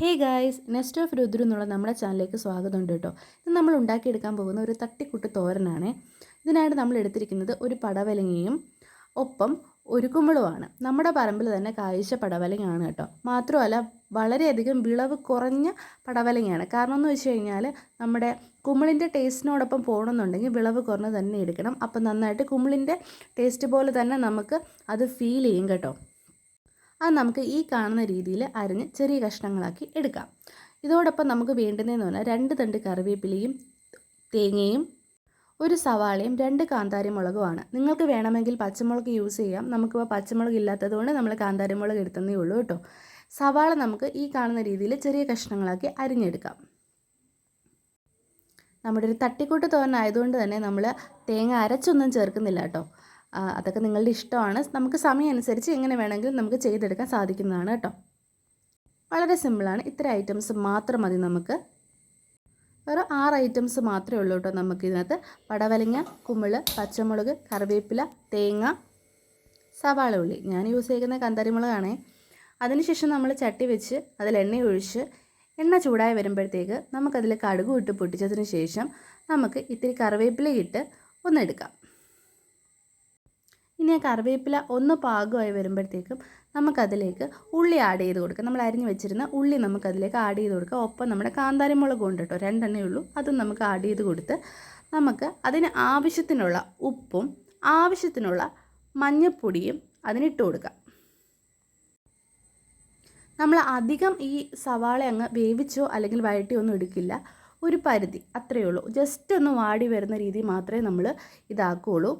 Hey guys nest of Rudru എന്നുള്ള നമ്മുടെ ചാനലിലേക്ക് സ്വാഗതമുണ്ട് കേട്ടോ. ഇത് നമ്മൾ ഉണ്ടാക്കിയെടുക്കാൻ പോകുന്ന ഒരു തട്ടിക്കുട്ട് തോരനാണ്. ഇതിനായിട്ട് നമ്മൾ എടുത്തിരിക്കുന്നത് ഒരു പടവലങ്ങയും ഒപ്പം ഒരു കുമ്പളുമാണ് നമ്മുടെ പറമ്പിൽ തന്നെ കായ്ച്ച പടവലങ്ങയാണ് കേട്ടോ. മാത്രമല്ല വളരെയധികം വിളവ് കുറഞ്ഞ പടവലങ്ങയാണ്. കാരണം എന്ന് വെച്ച് കഴിഞ്ഞാൽ നമ്മുടെ കുമ്പിളിന്റെ ടേസ്റ്റിനോടൊപ്പം പോകണമെന്നുണ്ടെങ്കിൽ വിളവ് കുറഞ്ഞ് തന്നെ എടുക്കണം. അപ്പം നന്നായിട്ട് കുമ്പിളിന്റെ ടേസ്റ്റ് പോലെ തന്നെ നമുക്ക് അത് ഫീൽ ചെയ്യും കേട്ടോ. അത് നമുക്ക് ഈ കാണുന്ന രീതിയിൽ അരിഞ്ഞ് ചെറിയ കഷ്ണങ്ങളാക്കി എടുക്കാം. ഇതോടൊപ്പം നമുക്ക് വേണ്ടുന്നതെന്ന് പറഞ്ഞാൽ രണ്ട് തണ്ട് കറിവേപ്പിലയും തേങ്ങയും ഒരു സവാളയും രണ്ട് കാന്താരി മുളകുമാണ് നിങ്ങൾക്ക് വേണമെങ്കിൽ പച്ചമുളക് യൂസ് ചെയ്യാം. നമുക്കിപ്പോൾ പച്ചമുളക് ഇല്ലാത്തതുകൊണ്ട് നമ്മൾ കാന്താരി മുളക് എടുത്തതേ ഉള്ളൂ കേട്ടോ. സവാള നമുക്ക് ഈ കാണുന്ന രീതിയിൽ ചെറിയ കഷ്ണങ്ങളാക്കി അരിഞ്ഞെടുക്കാം. നമ്മുടെ ഒരു തട്ടിക്കൂട്ട് തോരനായതുകൊണ്ട് തന്നെ നമ്മൾ തേങ്ങ അരച്ചൊന്നും ചേർക്കുന്നില്ല കേട്ടോ. അതൊക്കെ നിങ്ങളുടെ ഇഷ്ടമാണ്. നമുക്ക് സമയം അനുസരിച്ച് എങ്ങനെ വേണമെങ്കിലും നമുക്ക് ചെയ്തെടുക്കാൻ സാധിക്കുന്നതാണ് കേട്ടോ. വളരെ സിമ്പിളാണ് ഇത്ര ഐറ്റംസ് മാത്രം മതി നമുക്ക്. വേറെ ആറ് ഐറ്റംസ് മാത്രമേ ഉള്ളൂ കേട്ടോ നമുക്കിതിനകത്ത് പടവലങ്ങ കുമ്പിൾ പച്ചമുളക് കറിവേപ്പില തേങ്ങ സവാള ഉള്ളി. ഞാൻ യൂസ് ചെയ്യുന്ന കന്തരിമുളകാണേ. അതിനുശേഷം നമ്മൾ ചട്ടി വെച്ച് അതിൽ എണ്ണ ഒഴിച്ച് എണ്ണ ചൂടായി വരുമ്പോഴത്തേക്ക് നമുക്കതിൽ കടുക് ഇട്ട് പൊട്ടിച്ചതിന് ശേഷം നമുക്ക് ഇത്തിരി കറിവേപ്പില ഇട്ട് ഒന്നെടുക്കാം ആ കറിവേപ്പില ഒന്ന് പാകമായി വരുമ്പോഴത്തേക്കും നമുക്കതിലേക്ക് ഉള്ളി ആഡ് ചെയ്ത് കൊടുക്കാം. നമ്മൾ അരിഞ്ഞ് വെച്ചിരുന്ന ഉള്ളി നമുക്കതിലേക്ക് ആഡ് ചെയ്ത് കൊടുക്കാം. ഒപ്പം നമ്മുടെ കാന്താരി മുളക് ഉണ്ട് കേട്ടോ രണ്ടെണ്ണേ ഉള്ളൂ. അതും നമുക്ക് ആഡ് ചെയ്ത് കൊടുത്ത് നമുക്ക് അതിന് ആവശ്യത്തിനുള്ള ഉപ്പും ആവശ്യത്തിനുള്ള മഞ്ഞൾപ്പൊടിയും അതിനിട്ട് കൊടുക്കാം. നമ്മൾ അധികം ഈ സവാള അങ്ങ് വേവിച്ചോ അല്ലെങ്കിൽ വഴറ്റിയോ ഒന്നും എടുക്കില്ല. ഒരു പരിധി അത്രയേ ഉള്ളൂ. ജസ്റ്റ് ഒന്ന് വാടി വരുന്ന രീതി മാത്രമേ നമ്മൾ ഇതാക്കുകയുള്ളൂ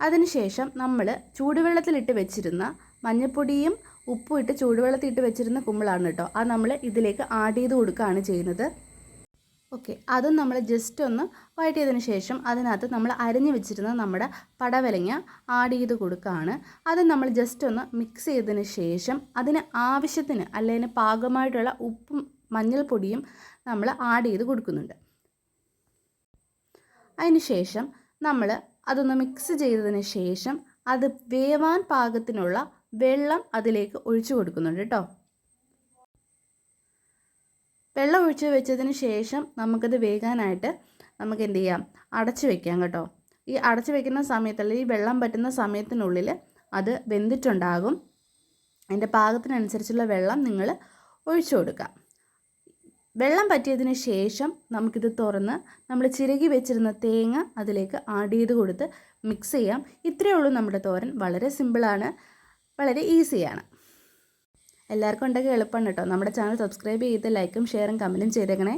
അതിനുശേഷം നമ്മൾ ചൂടുവെള്ളത്തിലിട്ട് വെച്ചിരുന്ന മഞ്ഞൾപ്പൊടിയും ഉപ്പും ഇട്ട് ചൂടുവെള്ളത്തിൽ ഇട്ട് വെച്ചിരുന്ന കുമ്പിളാണ് കേട്ടോ അത് നമ്മൾ ഇതിലേക്ക് ആഡ് ചെയ്ത് കൊടുക്കുകയാണ് ചെയ്യുന്നത്. ഓക്കെ അതും നമ്മൾ ജസ്റ്റ് ഒന്ന് വഴറ്റിയതിന് ശേഷം അതിനകത്ത് നമ്മൾ അരിഞ്ഞു വെച്ചിരുന്ന നമ്മുടെ പടവലങ്ങ ആഡ് ചെയ്ത് കൊടുക്കുകയാണ് അത് നമ്മൾ ജസ്റ്റ് ഒന്ന് മിക്സ് ചെയ്തതിന് ശേഷം അതിന് ആവശ്യത്തിന് അല്ലെങ്കിൽ പാകമായിട്ടുള്ള ഉപ്പും മഞ്ഞൾപ്പൊടിയും നമ്മൾ ആഡ് ചെയ്ത് കൊടുക്കുന്നുണ്ട്. അതിന് ശേഷം നമ്മൾ അതൊന്ന് മിക്സ് ചെയ്തതിന് ശേഷം അത് വേവാൻ പാകത്തിനുള്ള വെള്ളം അതിലേക്ക് ഒഴിച്ചു കൊടുക്കുന്നുണ്ട് കേട്ടോ വെള്ളം ഒഴിച്ച് വെച്ചതിന് ശേഷം നമുക്കത് വേകാനായിട്ട് നമുക്ക് എന്ത് ചെയ്യാം? അടച്ചു വെക്കാം കേട്ടോ. ഈ അടച്ചു വെക്കുന്ന സമയത്തല്ല ഈ വെള്ളം പറ്റുന്ന സമയത്തിനുള്ളിൽ അത് വെന്തിട്ടുണ്ടാകും. അതിന്റെ പാകത്തിനനുസരിച്ചുള്ള വെള്ളം നിങ്ങൾ ഒഴിച്ചു കൊടുക്കുക വെള്ളം പറ്റിയതിന് ശേഷം നമുക്കിത് തുറന്ന് നമ്മൾ ചിരകി വെച്ചിരുന്ന തേങ്ങ അതിലേക്ക് ആഡ് ചെയ്ത് കൊടുത്ത് മിക്സ് ചെയ്യാം. ഇത്രയേ ഉള്ളൂ നമ്മുടെ തോരൻ. വളരെ സിമ്പിളാണ് വളരെ ഈസിയാണ് എല്ലാവർക്കും ഉണ്ടെങ്കിൽ എളുപ്പമാണ് കേട്ടോ. നമ്മുടെ ചാനൽ സബ്സ്ക്രൈബ് ചെയ്ത് ലൈക്കും ഷെയറും കമന്റും ചെയ്തേക്കണേ.